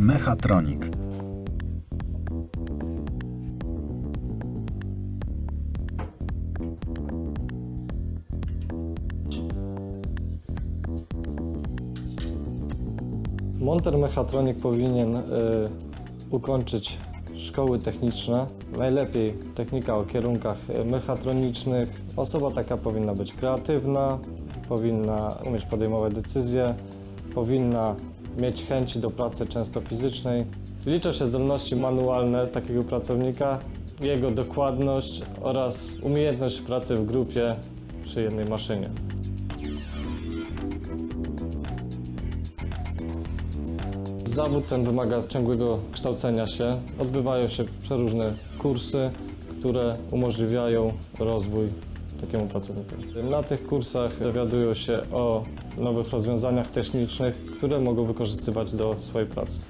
Mechatronik. Monter mechatronik powinien y, ukończyć szkoły techniczne, najlepiej technika o kierunkach y, mechatronicznych. Osoba taka powinna być kreatywna, powinna umieć podejmować decyzje, powinna mieć chęci do pracy często fizycznej. Liczą się zdolności manualne takiego pracownika, jego dokładność oraz umiejętność pracy w grupie przy jednej maszynie. Zawód ten wymaga ciągłego kształcenia się. Odbywają się przeróżne kursy, które umożliwiają rozwój takiemu pracownikowi. Na tych kursach dowiadują się o nowych rozwiązaniach technicznych, które mogą wykorzystywać do swojej pracy.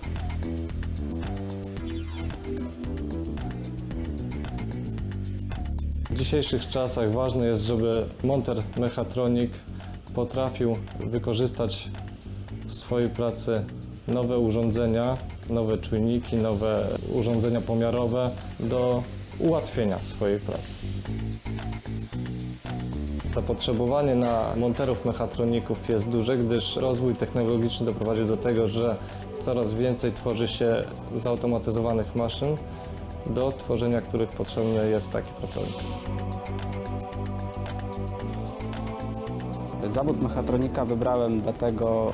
W dzisiejszych czasach ważne jest, żeby monter mechatronik potrafił wykorzystać w swojej pracy nowe urządzenia, nowe czujniki, nowe urządzenia pomiarowe do ułatwienia swojej pracy. Zapotrzebowanie na monterów mechatroników jest duże, gdyż rozwój technologiczny doprowadził do tego, że coraz więcej tworzy się zautomatyzowanych maszyn, do tworzenia których potrzebny jest taki pracownik. Zawód mechatronika wybrałem dlatego,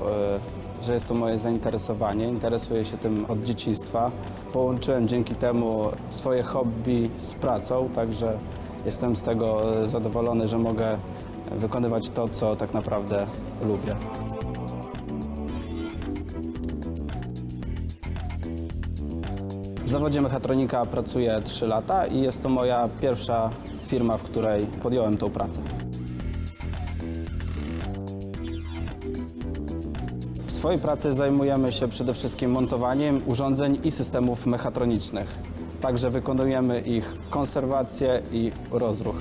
e, że jest to moje zainteresowanie. Interesuję się tym od dzieciństwa. Połączyłem dzięki temu swoje hobby z pracą, także jestem z tego e, zadowolony, że mogę wykonywać to, co tak naprawdę lubię. W zawodzie mechatronika pracuję 3 lata i jest to moja pierwsza firma, w której podjąłem tą pracę. W swojej pracy zajmujemy się przede wszystkim montowaniem urządzeń i systemów mechatronicznych. Także wykonujemy ich konserwację i rozruch.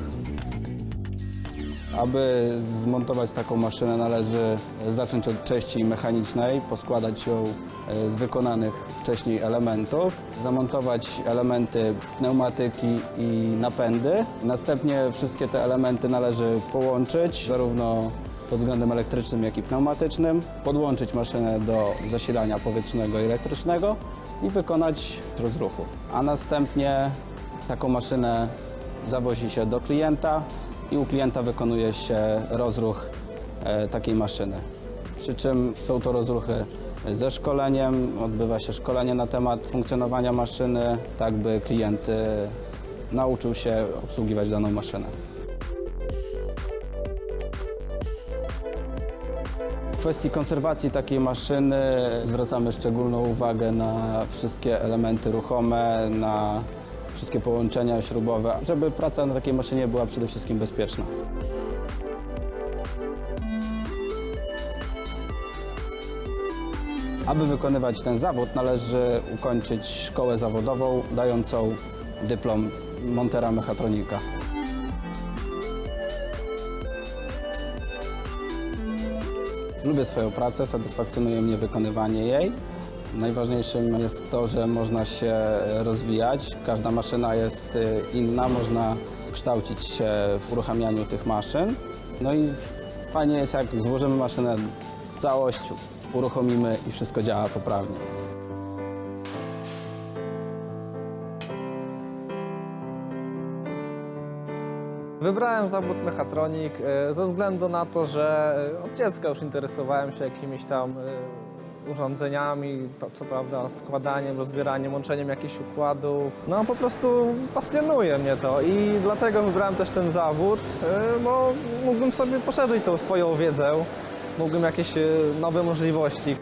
Aby zmontować taką maszynę należy zacząć od części mechanicznej, poskładać ją e, z wykonanych wcześniej elementów, zamontować elementy pneumatyki i napędy. Następnie wszystkie te elementy należy połączyć, zarówno pod względem elektrycznym, jak i pneumatycznym, podłączyć maszynę do zasilania powietrznego i elektrycznego i wykonać rozruchu. A następnie taką maszynę zawozi się do klienta i u klienta wykonuje się rozruch e, takiej maszyny. Przy czym są to rozruchy ze szkoleniem, odbywa się szkolenie na temat funkcjonowania maszyny, tak by klient e, nauczył się obsługiwać daną maszynę. W kwestii konserwacji takiej maszyny zwracamy szczególną uwagę na wszystkie elementy ruchome, na wszystkie połączenia śrubowe, żeby praca na takiej maszynie była przede wszystkim bezpieczna. Aby wykonywać ten zawód, należy ukończyć szkołę zawodową dającą dyplom montera mechatronika. Lubię swoją pracę, satysfakcjonuje mnie wykonywanie jej. Najważniejszym jest to, że można się rozwijać. Każda maszyna jest y, inna, można kształcić się w uruchamianiu tych maszyn. No i fajnie jest, jak złożymy maszynę w całość, uruchomimy i wszystko działa poprawnie. Wybrałem zawód mechatronik e, ze względu na to, że e, od dziecka już interesowałem się jakimiś tam e, urządzeniami, co prawda składaniem, rozbieraniem, łączeniem jakichś układów. No po prostu pasjonuje mnie to i dlatego wybrałem też ten zawód, bo mógłbym sobie poszerzyć tą swoją wiedzę, mógłbym jakieś nowe możliwości.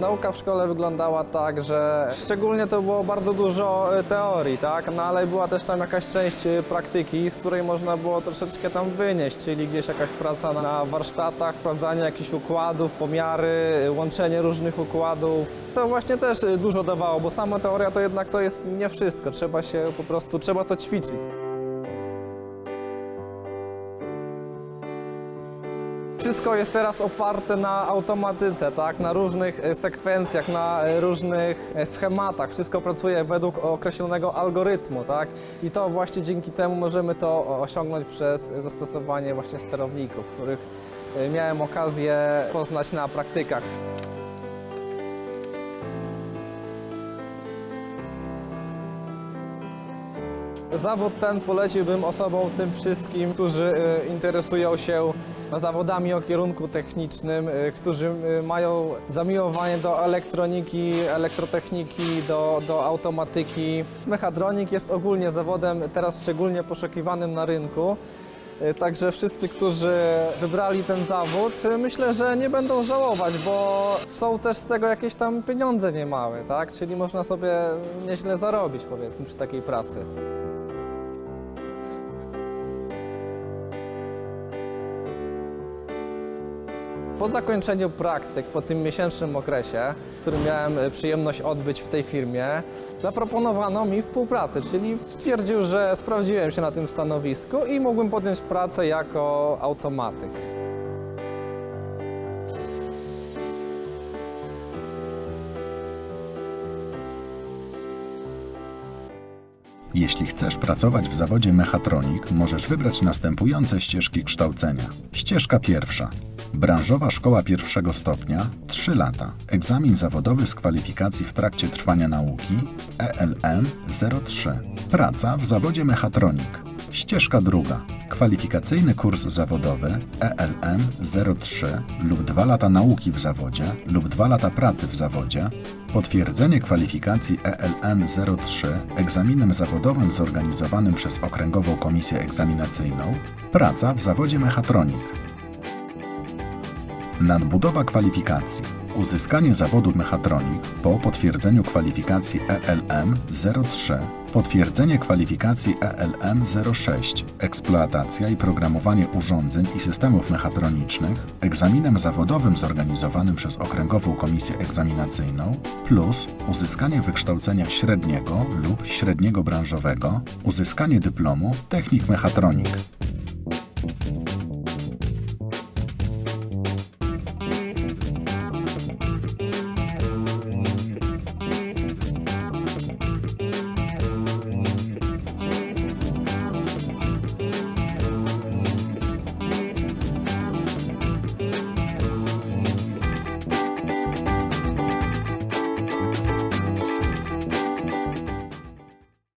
Nauka w szkole wyglądała tak, że szczególnie to było bardzo dużo e, teorii, tak? No ale była też tam jakaś część e, praktyki, z której można było troszeczkę tam wynieść, czyli gdzieś jakaś praca na warsztatach, sprawdzanie jakichś układów, pomiary, e, łączenie różnych układów. To właśnie też dużo dawało, bo sama teoria to jednak to jest nie wszystko, trzeba się po prostu, trzeba to ćwiczyć. Wszystko jest teraz oparte na automatyce, tak? na różnych e, sekwencjach, na e, różnych e, schematach. Wszystko pracuje według określonego algorytmu. Tak? I to właśnie dzięki temu możemy to osiągnąć przez zastosowanie właśnie sterowników, których miałem okazję poznać na praktykach. Zawód ten poleciłbym osobom tym wszystkim, którzy e, interesują się zawodami o kierunku technicznym, e, którzy e, mają zamiłowanie do elektroniki, elektrotechniki, do, do automatyki. Mechatronik jest ogólnie zawodem teraz szczególnie poszukiwanym na rynku. Także wszyscy, którzy wybrali ten zawód, myślę, że nie będą żałować, bo są też z tego jakieś tam pieniądze niemałe, tak? Czyli można sobie nieźle zarobić, powiedzmy, przy takiej pracy. Po zakończeniu praktyk, po tym miesięcznym okresie, który miałem e, przyjemność odbyć w tej firmie, zaproponowano mi współpracę, czyli stwierdził, że sprawdziłem się na tym stanowisku i mógłbym podjąć pracę jako automatyk. Jeśli chcesz pracować w zawodzie mechatronik, możesz wybrać następujące ścieżki kształcenia. Ścieżka pierwsza. Branżowa szkoła pierwszego stopnia 3 lata. Egzamin zawodowy z kwalifikacji w trakcie trwania nauki ELM 03. Praca w zawodzie mechatronik. Ścieżka druga. Kwalifikacyjny kurs zawodowy ELM 03 lub 2 lata nauki w zawodzie lub 2 lata pracy w zawodzie. Potwierdzenie kwalifikacji ELM 03 egzaminem zawodowym zorganizowanym przez Okręgową Komisję Egzaminacyjną. Praca w zawodzie mechatronik. Nadbudowa kwalifikacji. Uzyskanie zawodu mechatronik po potwierdzeniu kwalifikacji ELM 03. Potwierdzenie kwalifikacji ELM 06. Eksploatacja i programowanie urządzeń i systemów mechatronicznych egzaminem zawodowym zorganizowanym przez Okręgową Komisję Egzaminacyjną plus uzyskanie wykształcenia średniego lub średniego branżowego, uzyskanie dyplomu technik mechatronik.